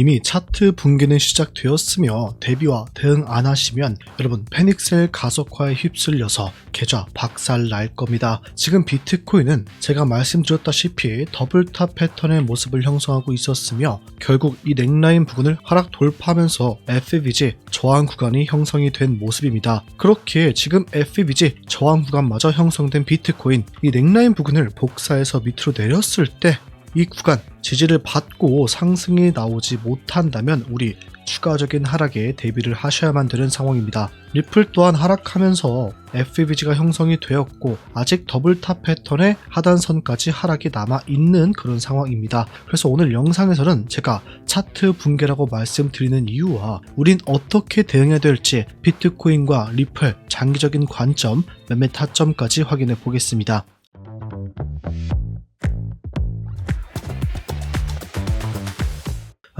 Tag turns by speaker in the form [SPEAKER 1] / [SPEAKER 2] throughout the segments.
[SPEAKER 1] 이미 차트 붕괴는 시작되었으며 대비와 대응 안 하시면 여러분 패닉셀 가속화에 휩쓸려서 계좌 박살 날 겁니다. 지금 비트코인은 제가 말씀드렸다시피 더블탑 패턴의 모습을 형성하고 있었으며 결국 이 넥라인 부근을 하락 돌파하면서 FVG 저항 구간이 형성이 된 모습입니다. 그렇게 지금 FVG 저항 구간마저 형성된 비트코인 이 넥라인 부근을 복사해서 밑으로 내렸을 때 이 구간 지지를 받고 상승이 나오지 못한다면 우리 추가적인 하락에 대비를 하셔야만 되는 상황입니다. 리플 또한 하락하면서 FVG가 형성이 되었고 아직 더블탑 패턴의 하단선까지 하락이 남아 있는 그런 상황입니다. 그래서 오늘 영상에서는 제가 차트 붕괴라고 말씀드리는 이유와 우린 어떻게 대응해야 될지 비트코인과 리플 장기적인 관점, 매매 타점까지 확인해 보겠습니다.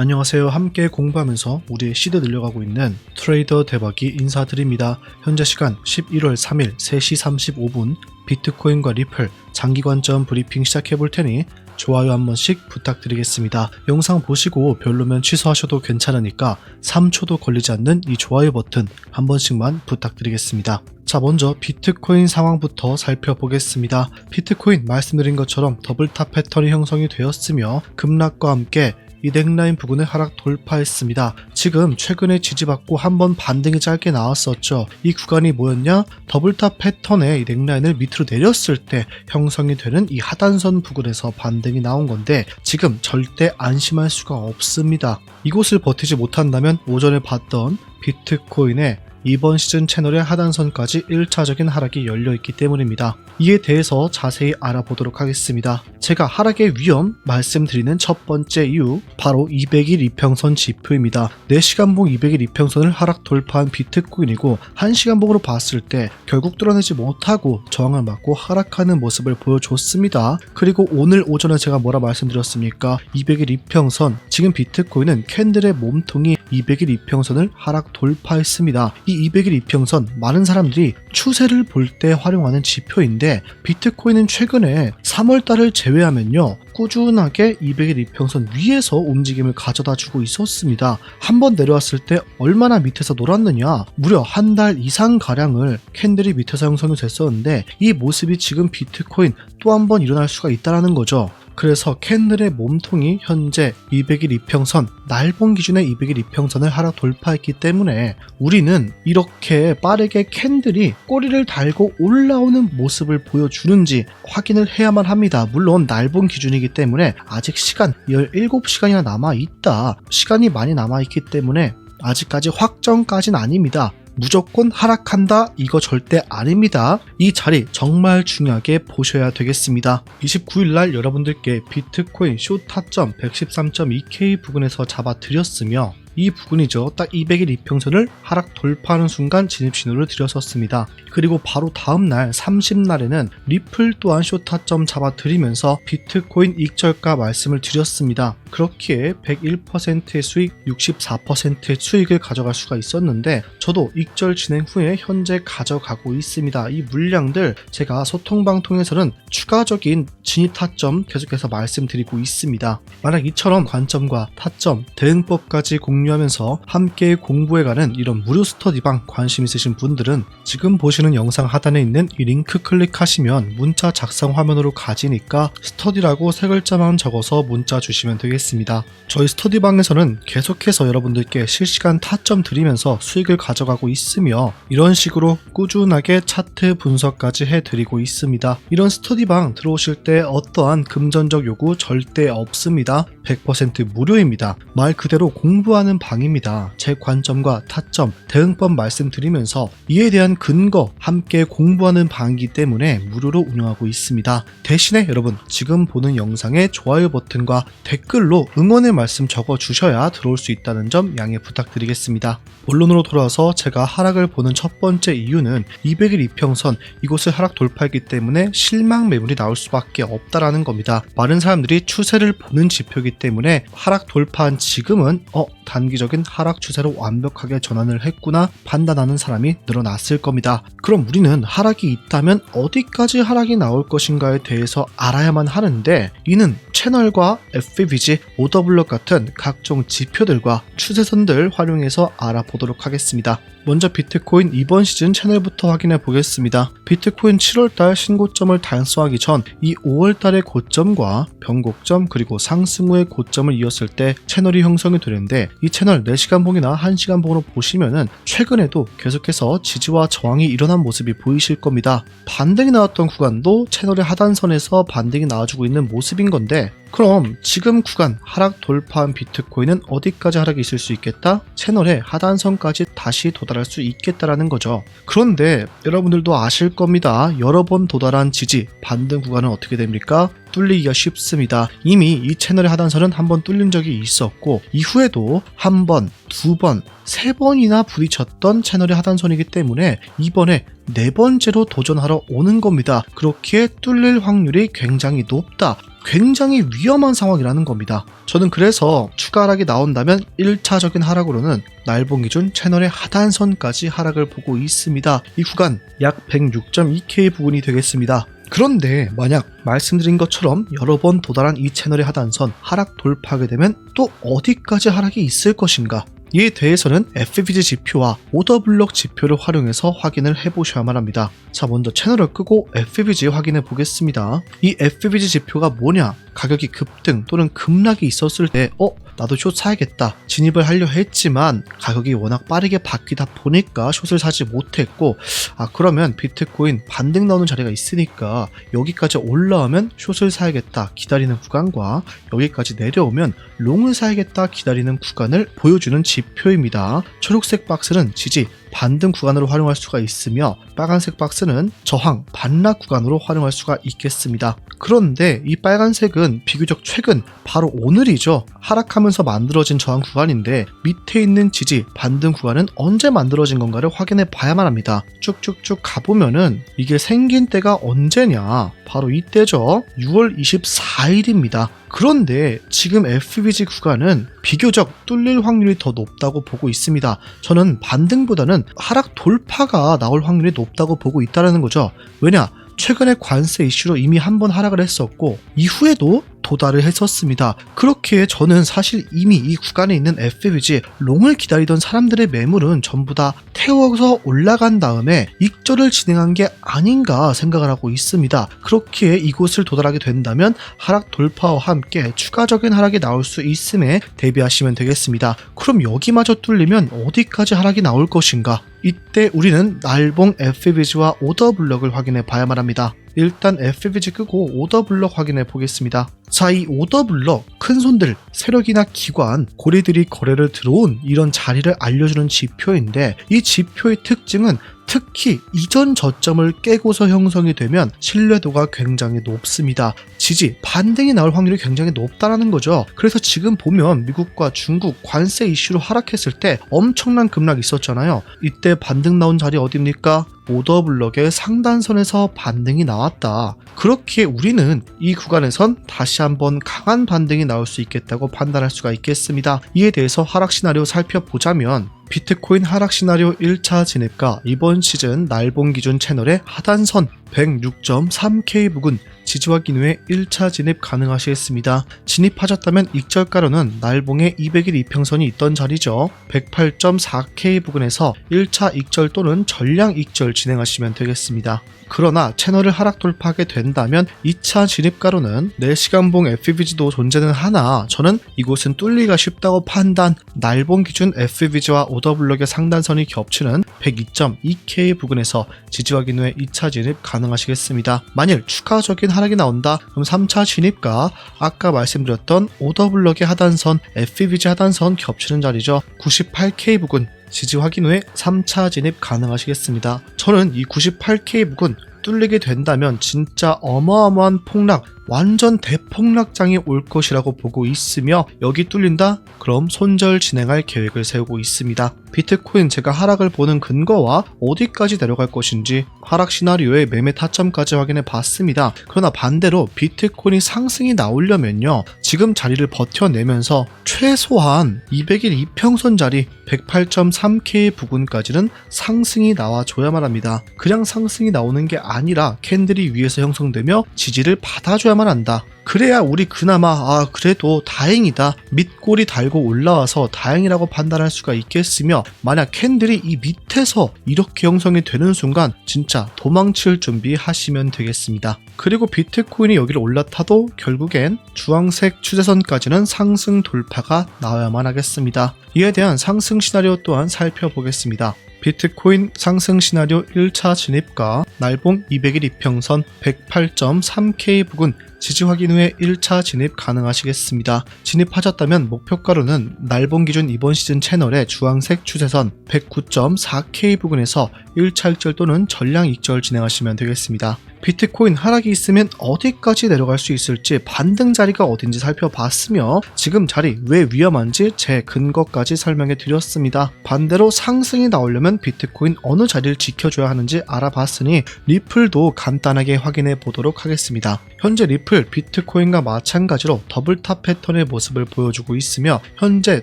[SPEAKER 1] 안녕하세요. 함께 공부하면서 우리의 시드 늘려가고 있는 트레이더 대박이 인사드립니다. 현재 시간 11월 3일 3시 35분 비트코인과 리플 장기 관점 브리핑 시작해 볼 테니 좋아요 한 번씩 부탁드리겠습니다. 영상 보시고 별로면 취소하셔도 괜찮으니까 3초도 걸리지 않는 이 좋아요 버튼 한 번씩만 부탁드리겠습니다. 자, 먼저 비트코인 상황부터 살펴보겠습니다. 비트코인 말씀드린 것처럼 더블탑 패턴이 형성이 되었으며 급락과 함께 이 넥라인 부근을 하락 돌파했습니다. 지금 최근에 지지받고 한번 반등이 짧게 나왔었죠. 이 구간이 뭐였냐? 더블탑 패턴의 이 넥라인을 밑으로 내렸을 때 형성이 되는 이 하단선 부근에서 반등이 나온 건데 지금 절대 안심할 수가 없습니다. 이곳을 버티지 못한다면 오전에 봤던 비트코인의 이번 시즌 채널의 하단선까지 1차적인 하락이 열려있기 때문입니다. 이에 대해서 자세히 알아보도록 하겠습니다. 제가 하락의 위험 말씀드리는 첫 번째 이유 바로 200일 이평선 지표입니다. 4시간봉 200일 이평선을 하락 돌파한 비트코인이고 1시간봉으로 봤을 때 결국 뚫어내지 못하고 저항을 맞고 하락하는 모습을 보여줬습니다. 그리고 오늘 오전에 제가 뭐라 말씀드렸습니까? 200일 이평선 지금 비트코인은 캔들의 몸통이 200일 이평선을 하락 돌파했습니다. 이 200일 이평선 많은 사람들이 추세를 볼 때 활용하는 지표인데 비트코인은 최근에 3월달을 제외하면요 꾸준하게 200일 이평선 위에서 움직임을 가져다 주고 있었습니다. 한 번 내려왔을 때 얼마나 밑에서 놀았느냐 무려 한 달 이상 가량을 캔들이 밑에서 형성이 됐었는데 이 모습이 지금 비트코인 또 한 번 일어날 수가 있다라는 거죠. 그래서 캔들의 몸통이 현재 200일 이평선, 날봉 기준의 200일 이평선을 하락 돌파했기 때문에 우리는 이렇게 빠르게 캔들이 꼬리를 달고 올라오는 모습을 보여주는지 확인을 해야만 합니다. 물론 날봉 기준이기 때문에 아직 시간 17시간이나 남아 있다. 시간이 많이 남아 있기 때문에 아직까지 확정까지는 아닙니다. 무조건 하락한다? 이거 절대 아닙니다. 이 자리 정말 중요하게 보셔야 되겠습니다. 29일날 여러분들께 비트코인 쇼 타점 113.2K 부근에서 잡아드렸으며 이 부분이죠. 딱 200일 이평선을 하락 돌파하는 순간 진입 신호를 드렸었습니다. 그리고 바로 다음날 30날에는 리플 또한 쇼타점 잡아드리면서 비트코인 익절가 말씀을 드렸습니다. 그렇기에 101%의 수익, 64%의 수익을 가져갈 수가 있었는데 저도 익절 진행 후에 현재 가져가고 있습니다. 이 물량들 제가 소통방 통해서는 추가적인 진입 타점 계속해서 말씀드리고 있습니다. 만약 이처럼 관점과 타점, 대응법까지 공유 하면서 함께 공부해가는 이런 무료 스터디방 관심 있으신 분들은 지금 보시는 영상 하단에 있는 이 링크 클릭하시면 문자 작성 화면으로 가지니까 스터디라고 세 글자만 적어서 문자 주시면 되겠습니다. 저희 스터디방에서는 계속해서 여러분들께 실시간 타점 드리면서 수익을 가져가고 있으며 이런 식으로 꾸준하게 차트 분석까지 해드리고 있습니다. 이런 스터디방 들어오실 때 어떠한 금전적 요구 절대 없습니다. 100% 무료입니다. 말 그대로 공부하는 방입니다. 제 관점과 타점, 대응법 말씀드리면서 이에 대한 근거 함께 공부하는 방이기 때문에 무료로 운영하고 있습니다. 대신에 여러분 지금 보는 영상에 좋아요 버튼과 댓글로 응원의 말씀 적어 주셔야 들어올 수 있다는 점 양해 부탁드리겠습니다. 본론으로 돌아와서 제가 하락을 보는 첫 번째 이유는 200일 이평선 이곳을 하락 돌파했기 때문에 실망 매물이 나올 수밖에 없다라는 겁니다. 많은 사람들이 추세를 보는 지표이기 때문에 하락 돌파한 지금은 어 단 기적인 하락 추세로 완벽하게 전환을 했구나 판단하는 사람이 늘어났을 겁니다. 그럼 우리는 하락이 있다면 어디까지 하락이 나올 것인가에 대해서 알아야만 하는데 이는 채널과 FVG, 오더블럭 같은 각종 지표들과 추세선들 활용해서 알아보도록 하겠습니다. 먼저 비트코인 이번 시즌 채널부터 확인해 보겠습니다. 비트코인 7월달 신고점을 달성하기 전 이 5월달의 고점과 변곡점 그리고 상승 후의 고점을 이었을 때 채널이 형성이 되는데 이 채널 4시간 봉이나 1시간 봉으로 보시면은 최근에도 계속해서 지지와 저항이 일어난 모습이 보이실 겁니다. 반등이 나왔던 구간도 채널의 하단선에서 반등이 나와주고 있는 모습인 건데 그럼 지금 구간 하락 돌파한 비트코인은 어디까지 하락이 있을 수 있겠다? 채널의 하단선까지 다시 도달할 수 있겠다라는 거죠. 그런데 여러분들도 아실 겁니다. 여러 번 도달한 지지, 반등 구간은 어떻게 됩니까? 뚫리기가 쉽습니다. 이미 이 채널의 하단선은 한 번 뚫린 적이 있었고 이후에도 한 번, 두 번, 세 번이나 부딪혔던 채널의 하단선이기 때문에 이번에 네 번째로 도전하러 오는 겁니다. 그렇게 뚫릴 확률이 굉장히 높다. 굉장히 위험한 상황이라는 겁니다. 저는 그래서 추가 하락이 나온다면 1차적인 하락으로는 날봉 기준 채널의 하단선까지 하락을 보고 있습니다. 이 구간 약 106.2K 부근이 되겠습니다. 그런데 만약 말씀드린 것처럼 여러 번 도달한 이 채널의 하단선 하락 돌파하게 되면 또 어디까지 하락이 있을 것인가? 이에 대해서는 FVG 지표와 오더블럭 지표를 활용해서 확인을 해보셔야만 합니다. 자, 먼저 채널을 끄고 FVG 확인해 보겠습니다. 이 FVG 지표가 뭐냐? 가격이 급등 또는 급락이 있었을 때, 어? 나도 숏 사야겠다. 진입을 하려 했지만 가격이 워낙 빠르게 바뀌다 보니까 숏을 사지 못했고, 아, 그러면 비트코인 반등 나오는 자리가 있으니까 여기까지 올라오면 숏을 사야겠다. 기다리는 구간과 여기까지 내려오면 롱을 사야겠다. 기다리는 구간을 보여주는 지표입니다. 초록색 박스는 지지, 반등 구간으로 활용할 수가 있으며 빨간색 박스는 저항, 반락 구간으로 활용할 수가 있겠습니다. 그런데 이 빨간색은 비교적 최근 바로 오늘이죠. 하락하면서 만들어진 저항 구간인데 밑에 있는 지지, 반등 구간은 언제 만들어진 건가를 확인해 봐야만 합니다. 쭉쭉쭉 가보면은 이게 생긴 때가 언제냐? 바로 이때죠. 6월 24일입니다. 그런데 지금 FBG 구간은 비교적 뚫릴 확률이 더 높다고 보고 있습니다. 저는 반등보다는 하락 돌파가 나올 확률이 높다고 보고 있다는 거죠. 왜냐? 최근에 관세 이슈로 이미 한 번 하락을 했었고 이후에도 도달을 했었습니다. 그렇게 저는 사실 이미 이 구간에 있는 FBG 롱을 기다리던 사람들의 매물은 전부 다 태워서 올라간 다음에 익절을 진행한 게 아닌가 생각을 하고 있습니다. 그렇게 이곳을 도달하게 된다면 하락 돌파와 함께 추가적인 하락이 나올 수 있음에 대비하시면 되겠습니다. 그럼 여기마저 뚫리면 어디까지 하락이 나올 것인가? 이때 우리는 날봉 FBG와 오더 블럭을 확인해 봐야만 합니다. 일단 FBG 끄고 오더 블럭 확인해 보겠습니다. 자, 이 오더 블럭, 큰 손들, 세력이나 기관, 고리들이 거래를 들어온 이런 자리를 알려주는 지표인데 이 지표의 특징은 특히 이전 저점을 깨고서 형성이 되면 신뢰도가 굉장히 높습니다. 지지, 반등이 나올 확률이 굉장히 높다라는 거죠. 그래서 지금 보면 미국과 중국 관세 이슈로 하락했을 때 엄청난 급락이 있었잖아요. 이때 반등 나온 자리 어딥니까? 오더블럭의 상단선에서 반등이 나왔다. 그렇게 우리는 이 구간에선 다시 한번 강한 반등이 나올 수 있겠다고 판단할 수가 있겠습니다. 이에 대해서 하락 시나리오 살펴보자면 비트코인 하락 시나리오 1차 진입가 이번 시즌 날봉 기준 채널의 하단선 106.3K 부근 지지와 기누에 1차 진입 가능하시겠습니다. 진입하셨다면 익절가로는 날봉의 200일 이평선이 있던 자리죠. 108.4K 부근에서 1차 익절 또는 전량 익절 진행하시면 되겠습니다. 그러나 채널을 하락 돌파하게 된다면 2차 진입가로는 4시간봉 FVG도 존재는 하나 저는 이곳은 뚫리기가 쉽다고 판단 날봉 기준 FVG와 오더블럭의 상단선이 겹치는 102.2K 부근에서 지지와 기누에 2차 진입 가능하시겠습니다. 만일 추가적인 하 락이 나온다 그럼 3차 진입과 아까 말씀드렸던 오더블럭의 하단선 FVG 하단선 겹치는 자리죠. 98K 부근 지지 확인 후에 3차 진입 가능하시겠습니다. 저는 이 98K 부근 뚫리게 된다면 진짜 어마어마한 폭락, 완전 대폭락장이 올 것이라고 보고 있으며 여기 뚫린다? 그럼 손절 진행할 계획을 세우고 있습니다. 비트코인 제가 하락을 보는 근거와 어디까지 내려갈 것인지 하락 시나리오의 매매 타점까지 확인해 봤습니다. 그러나 반대로 비트코인이 상승이 나오려면요. 지금 자리를 버텨내면서 최소한 200일 이평선 자리 108.3K 부근까지는 상승이 나와줘야만 합니다. 그냥 상승이 나오는 게 아니라 캔들이 위에서 형성되며 지지를 받아줘야만 한다. 그래야 우리 그나마 아 그래도 다행이다 밑골이 달고 올라와서 다행이라고 판단할 수가 있겠으며 만약 캔들이 이 밑에서 이렇게 형성이 되는 순간 진짜 도망칠 준비 하시면 되겠습니다. 그리고 비트코인이 여기를 올라타도 결국엔 주황색 추세선까지는 상승 돌파가 나와야만 하겠습니다. 이에 대한 상승 시나리오 또한 살펴보겠습니다. 비트코인 상승 시나리오 1차 진입가 날봉 200일 이평선 108.3K 부근 지지 확인 후에 1차 진입 가능하시겠습니다. 진입하셨다면 목표가로는 날봉 기준 이번 시즌 채널의 주황색 추세선 109.4K 부근에서 1차 익절 또는 전량 익절 진행하시면 되겠습니다. 비트코인 하락이 있으면 어디까지 내려갈 수 있을지 반등 자리가 어딘지 살펴봤으며 지금 자리 왜 위험한지 제 근거까지 설명해 드렸습니다. 반대로 상승이 나오려면 비트코인 어느 자리를 지켜줘야 하는지 알아봤으니 리플도 간단하게 확인해 보도록 하겠습니다. 현재 리플 비트코인과 마찬가지로 더블탑 패턴의 모습을 보여주고 있으며 현재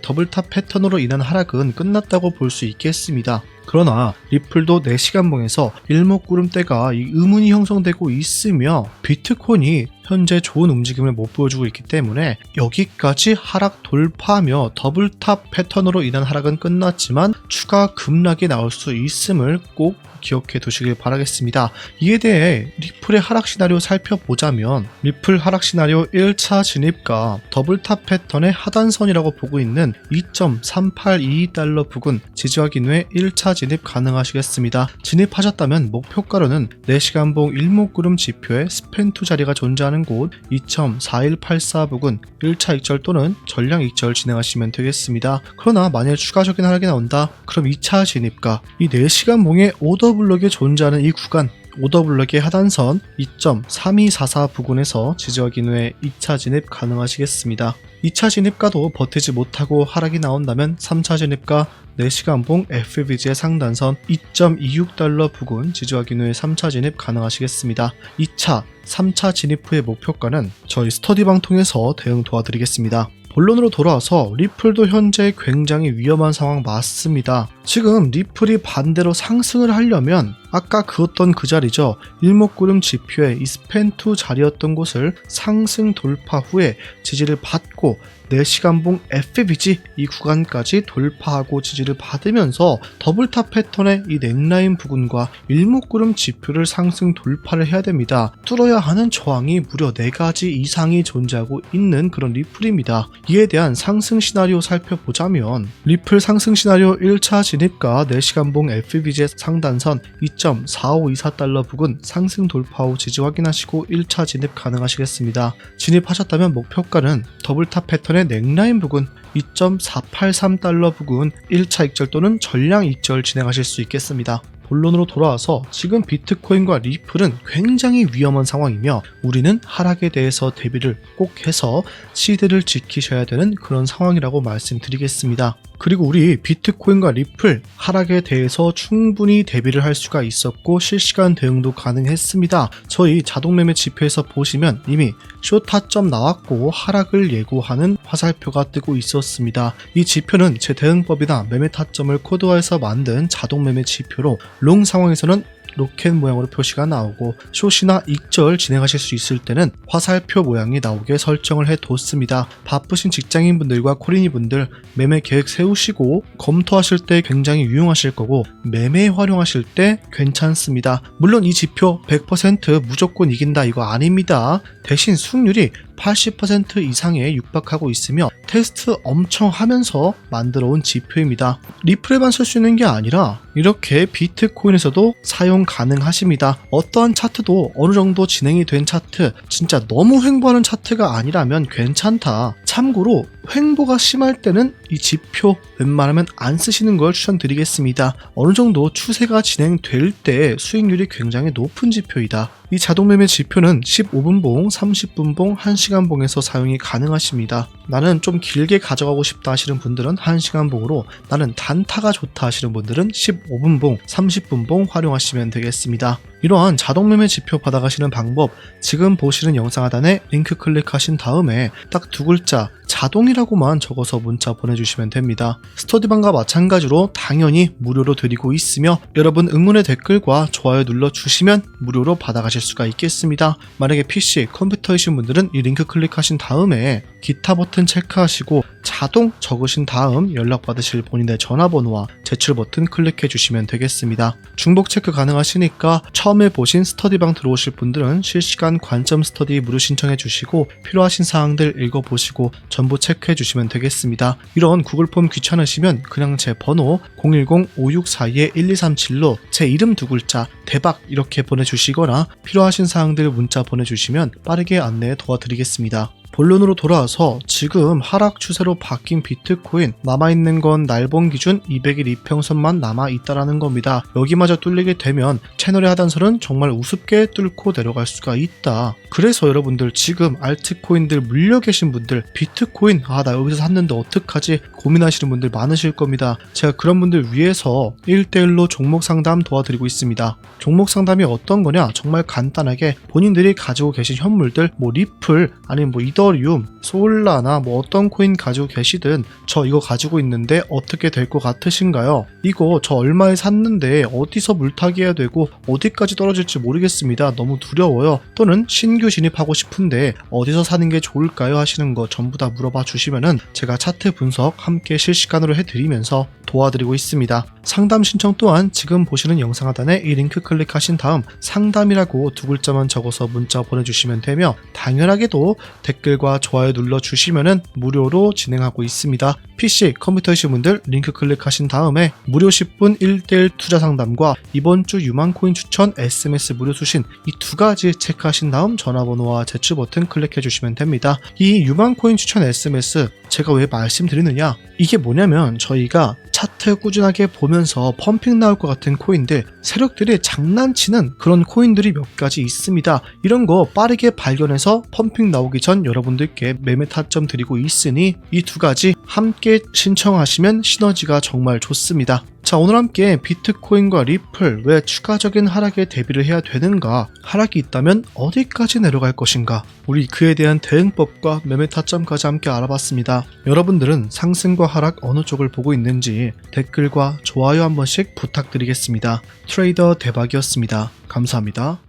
[SPEAKER 1] 더블탑 패턴으로 인한 하락은 끝났다고 볼 수 있겠습니다. 그러나 리플도 4시간 봉에서 일목구름대가 이 의문이 형성되고 있으며 비트코인이 현재 좋은 움직임을 못 보여주고 있기 때문에 여기까지 하락 돌파하며 더블탑 패턴으로 인한 하락은 끝났지만 추가 급락이 나올 수 있음을 꼭 기억해 두시길 바라겠습니다. 이에 대해 리플의 하락 시나리오 살펴보자면 리플 하락 시나리오 1차 진입가 더블탑 패턴의 하단선이라고 보고 있는 2.382달러 부근 지지 확인 후에 1차 진입 가능하시겠습니다. 진입하셨다면 목표가로는 4시간봉 일목구름 지표의 스펜2 자리가 존재하는 곳 2.4184 부근 1차 익절 또는 전량 익절 진행하시면 되겠습니다. 그러나 만약 추가적인 하락이 나온다? 그럼 2차 진입가 이 4시간봉의 오더 블록에 존재하는 이 구간 오더블럭의 하단선 2.3244 부근에서 지지 확인 후에 2차 진입 가능하시겠습니다. 2차 진입가도 버티지 못하고 하락이 나온다면 3차 진입가 4시간봉 FVG의 상단선 2.26달러 부근 지지 확인 후에 3차 진입 가능하시겠습니다. 2차, 3차 진입 후의 목표가는 저희 스터디방 통해서 대응 도와드리겠습니다. 본론으로 돌아와서 리플도 현재 굉장히 위험한 상황 맞습니다. 지금 리플이 반대로 상승을 하려면 아까 그었던 그 자리죠. 일목구름 지표의 이 스펜2 자리였던 곳을 상승 돌파 후에 지지를 받고 4시간봉 FBG 이 구간까지 돌파하고 지지를 받으면서 더블탑 패턴의 이 넥라인 부근과 일목구름 지표를 상승 돌파를 해야 됩니다. 뚫어야 하는 저항이 무려 4가지 이상이 존재하고 있는 그런 리플입니다. 이에 대한 상승 시나리오 살펴보자면 리플 상승 시나리오 1차 진입가 4시간봉 FBG의 상단선 2.4524달러 부근 상승 돌파 후 지지 확인하시고 1차 진입 가능하시겠습니다. 진입하셨다면 목표가는 더블탑 패턴의 넥라인 부근 2.483달러 부근 1차 익절 또는 전량 익절 진행하실 수 있겠습니다. 본론으로 돌아와서 지금 비트코인과 리플은 굉장히 위험한 상황이며 우리는 하락에 대해서 대비를 꼭 해서 시드를 지키셔야 되는 그런 상황이라고 말씀드리겠습니다. 그리고 우리 비트코인과 리플 하락에 대해서 충분히 대비를 할 수가 있었고 실시간 대응도 가능했습니다. 저희 자동매매 지표에서 보시면 이미 쇼타점 나왔고 하락을 예고하는 화살표가 뜨고 있었습니다. 이 지표는 제 대응법이나 매매 타점을 코드화해서 만든 자동매매 지표로 롱 상황에서는 로켓 모양으로 표시가 나오고 숏이나 익절 진행하실 수 있을 때는 화살표 모양이 나오게 설정을 해뒀습니다. 바쁘신 직장인분들과 코리니분들 매매 계획 세우시고 검토하실 때 굉장히 유용하실 거고 매매 활용하실 때 괜찮습니다. 물론 이 지표 100% 무조건 이긴다 이거 아닙니다. 대신 수익률이 80% 이상에 육박하고 있으며 테스트 엄청 하면서 만들어 온 지표입니다. 리플에만 쓸 수 있는 게 아니라 이렇게 비트코인에서도 사용 가능하십니다. 어떠한 차트도 어느 정도 진행이 된 차트, 진짜 너무 횡보하는 차트가 아니라면 괜찮다. 참고로 횡보가 심할 때는 이 지표 웬만하면 안 쓰시는 걸 추천드리겠습니다. 어느 정도 추세가 진행될 때 수익률이 굉장히 높은 지표이다. 이 자동 매매 지표는 15분봉, 30분봉, 1시간봉에서 사용이 가능하십니다. 나는 좀 길게 가져가고 싶다 하시는 분들은 1시간봉으로 나는 단타가 좋다 하시는 분들은 15분봉, 30분봉 활용하시면 되겠습니다. 이러한 자동 매매 지표 받아가시는 방법 지금 보시는 영상 하단에 링크 클릭하신 다음에 딱 두 글자 자동이라고만 적어서 문자 보내주시면 됩니다. 스터디방과 마찬가지로 당연히 무료로 드리고 있으며 여러분 응원의 댓글과 좋아요 눌러주시면 무료로 받아가실 수가 있겠습니다. 만약에 PC, 컴퓨터이신 분들은 이 링크 클릭하신 다음에 기타 버튼 체크하시고 자동 적으신 다음 연락받으실 본인의 전화번호와 제출 버튼 클릭해 주시면 되겠습니다. 중복 체크 가능하시니까 처음에 보신 스터디방 들어오실 분들은 실시간 관점 스터디 무료 신청해 주시고 필요하신 사항들 읽어보시고 전부 체크해 주시면 되겠습니다. 이런 구글 폼 귀찮으시면 그냥 제 번호 010-5642-1237로 제 이름 두 글자 대박 이렇게 보내주시거나 필요하신 사항들 문자 보내주시면 빠르게 안내 도와드리겠습니다. 본론으로 돌아와서 지금 하락 추세로 바뀐 비트코인 남아있는 건 날봉 기준 200일 이평선만 남아있다라는 겁니다. 여기마저 뚫리게 되면 채널의 하단선은 정말 우습게 뚫고 내려갈 수가 있다. 그래서 여러분들 지금 알트코인들 물려 계신 분들 비트코인 아 나 여기서 샀는데 어떡하지 고민하시는 분들 많으실 겁니다. 제가 그런 분들 위해서 1대1로 종목 상담 도와드리고 있습니다. 종목 상담이 어떤 거냐 정말 간단하게 본인들이 가지고 계신 현물들 뭐 리플 아니면 뭐 이더 리움 솔라나 뭐 어떤 코인 가지고 계시든 저 이거 가지고 있는데 어떻게 될 것 같으신가요? 이거 저 얼마에 샀는데 어디서 물타기 해야 되고 어디까지 떨어질지 모르겠습니다. 너무 두려워요. 또는 신규 진입하고 싶은데 어디서 사는 게 좋을까요? 하시는 거 전부 다 물어봐 주시면은 제가 차트 분석 함께 실시간으로 해드리면서 도와드리고 있습니다. 상담 신청 또한 지금 보시는 영상 하단에 이 링크 클릭하신 다음 상담이라고 두 글자만 적어서 문자 보내주시면 되며 당연하게도 댓글 과 좋아요 눌러주시면은 무료로 진행하고 있습니다. PC, 컴퓨터이신 분들 링크 클릭하신 다음에 무료 10분 1대1 투자 상담과 이번 주 유망코인 추천 SMS 무료 수신 이 두 가지 체크하신 다음 전화번호와 제출 버튼 클릭해 주시면 됩니다. 이 유망코인 추천 SMS 제가 왜 말씀드리느냐? 이게 뭐냐면 저희가 차트 꾸준하게 보면서 펌핑 나올 것 같은 코인들, 세력들이 장난치는 그런 코인들이 몇 가지 있습니다. 이런 거 빠르게 발견해서 펌핑 나오기 전 여러분들께 매매 타점 드리고 있으니 이 두 가지 함께 신청하시면 시너지가 정말 좋습니다. 자, 오늘 함께 비트코인과 리플 왜 추가적인 하락에 대비를 해야 되는가? 하락이 있다면 어디까지 내려갈 것인가? 우리 그에 대한 대응법과 매매 타점까지 함께 알아봤습니다. 여러분들은 상승과 하락 어느 쪽을 보고 있는지 댓글과 좋아요 한 번씩 부탁드리겠습니다. 트레이더 대박이었습니다. 감사합니다.